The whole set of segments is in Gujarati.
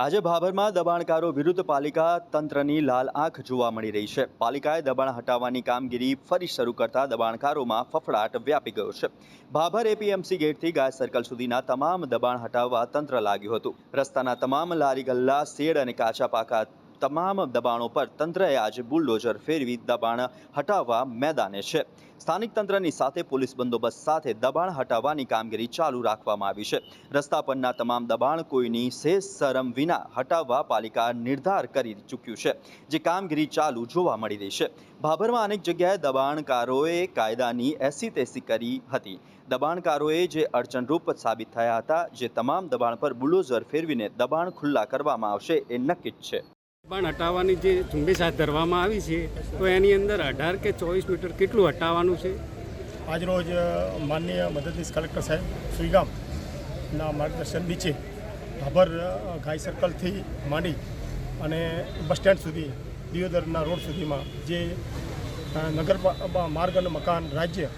આજે ભાભરમાં દબાણકારો વિરુદ્ધ પાલિકા તંત્રની લાલ આંખ જોવા મળી રહી છે. પાલિકાએ દબાણ હટાવવાની કામગીરી ફરી શરૂ કરતા દબાણકારોમાં ફફડાટ વ્યાપી ગયો છે. ભાભર એપીએમસી ગેટથી ગાય સર્કલ સુધીના તમામ દબાણ હટાવવા તંત્ર લાગ્યું હતું. રસ્તાના તમામ લારી ગલ્લા, શેડ અને કાચા પાકા તમામ દબાણો પર તંત્રએ આજે બુલડોઝર ફેરવી દબાણ હટાવવા મેદાને છે. સ્થાનિક તંત્રની સાથે પોલીસ બંદોબસ્ત સાથે દબાણ હટાવવાની કામગીરી ચાલુ રાખવામાં આવી છે. રસ્તા પરના તમામ દબાણ કોઈની સેસ શરમ વિના હટાવવા પાલિકા નિર્ધાર કરી ચૂક્યું છે, જે કામગીરી ચાલુ જોવા મળી રહી છે. ભાભરમાં અનેક જગ્યાએ દબાણકારોએ કાયદાની એસી તેસી કરી હતી. દબાણકારોએ જે અડચણરૂપ સાબિત થયા હતા, જે તમામ દબાણ પર બુલડોઝર ફેરવીને દબાણ ખુલ્લા કરવામાં આવશે એ નક્કી જ છે. પણ હટાવવાની જે ઝુંબેશ હાથ ધરવામાં આવી છે, તો એની અંદર અઢાર કે ચોવીસ મીટર કેટલું હટાવવાનું છે? આજરોજ માનનીય મદદનીશ કલેક્ટર સાહેબ સુઈગામના માર્ગદર્શન નીચે ભાભર ગાય સર્કલથી માંડી અને બસ સ્ટેન્ડ સુધી, દિયોદરના રોડ સુધીમાં જે નગર માર્ગ અને મકાન, રાજ્ય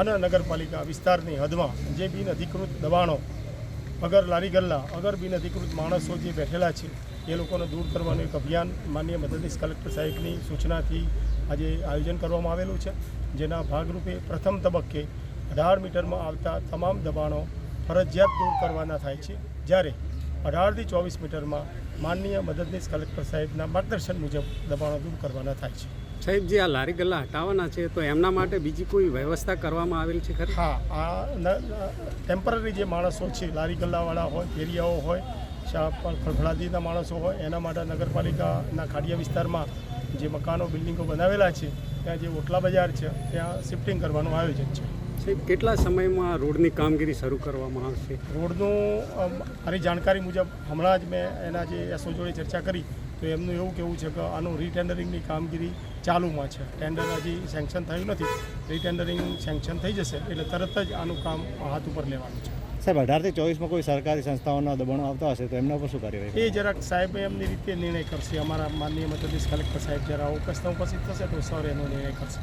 અને નગરપાલિકા વિસ્તારની હદમાં જે બિન અધિકૃત દબાણો અગર લારી ગલ્લા, અગર બિન અધિકૃત માણસો જે બેઠેલા છે, એ લોકોને દૂર કરવાનું એક અભિયાન માનનીય મદદનીશ કલેક્ટર સાહેબની સૂચનાથી આજે આયોજન કરવામાં આવેલું છે, જેના ભાગરૂપે પ્રથમ તબક્કે અઢાર મીટરમાં આવતા તમામ દબાણો ફરજિયાત દૂર કરવાના થાય છે. જ્યારે અઢારથી ચોવીસ મીટરમાં માનનીય મદદનીશ કલેક્ટર સાહેબના માર્ગદર્શન મુજબ દબાણો દૂર કરવાના થાય છે. સાહેબ જે આ લારી ગલ્લા હટાવવાના છે તો એમના માટે બીજી કોઈ વ્યવસ્થા કરવામાં આવેલ છે ખરી? હા આ ટેમ્પરરી જે માણસો છે લારી ગલ્લાવાળા હોય ફેરિયાઓ હોય ફળફળાદીના માણસો હોય એના માટે નગરપાલિકાના ખાડિયા વિસ્તારમાં જે મકાનો બિલ્ડિંગો બનાવેલા છે ત્યાં જે ઓટલા બજાર છે ત્યાં શિફ્ટિંગ કરવાનું આયોજન છે. સાહેબ કેટલા સમયમાં રોડની કામગીરી શરૂ કરવામાં આવશે? રોડનું મારી જાણકારી મુજબ હમણાં જ મેં એના જે એસઓ જોડે ચર્ચા કરી તો એમનું એવું કેવું છે કે આનું રીટેન્ડરિંગની કામગીરી ચાલુમાં છે. ટેન્ડર હજી સેન્કશન થયું નથી. રીટેન્ડરિંગ સેન્કશન થઈ જશે એટલે તરત જ આનું કામ હાથ ઉપર લેવાનું છે. સાહેબ અઢારથી ચોવીસમાં કોઈ સરકારી સંસ્થાઓના દબાણો આવતા હશે તો એમના પર શું કાર્યવાહી એ જરાક સાહેબ એમની રીતે નિર્ણય કરશે. અમારા માનનીય મદદનીશ કલેક્ટર સાહેબ જરા ઉપસ્થિત ઉપસ્થિત થશે તો સર એનો નિર્ણય કરશે.